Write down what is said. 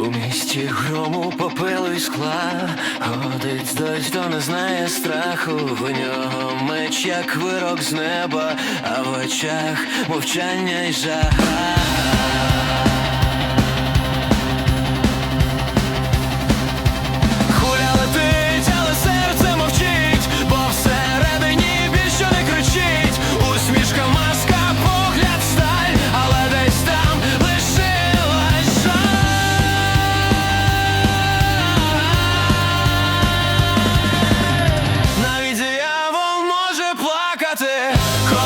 У місті грому попелу і скла, Ходить дощ, хто не знає страху, в нього меч, як вирок з неба, а в очах мовчання й жага. 風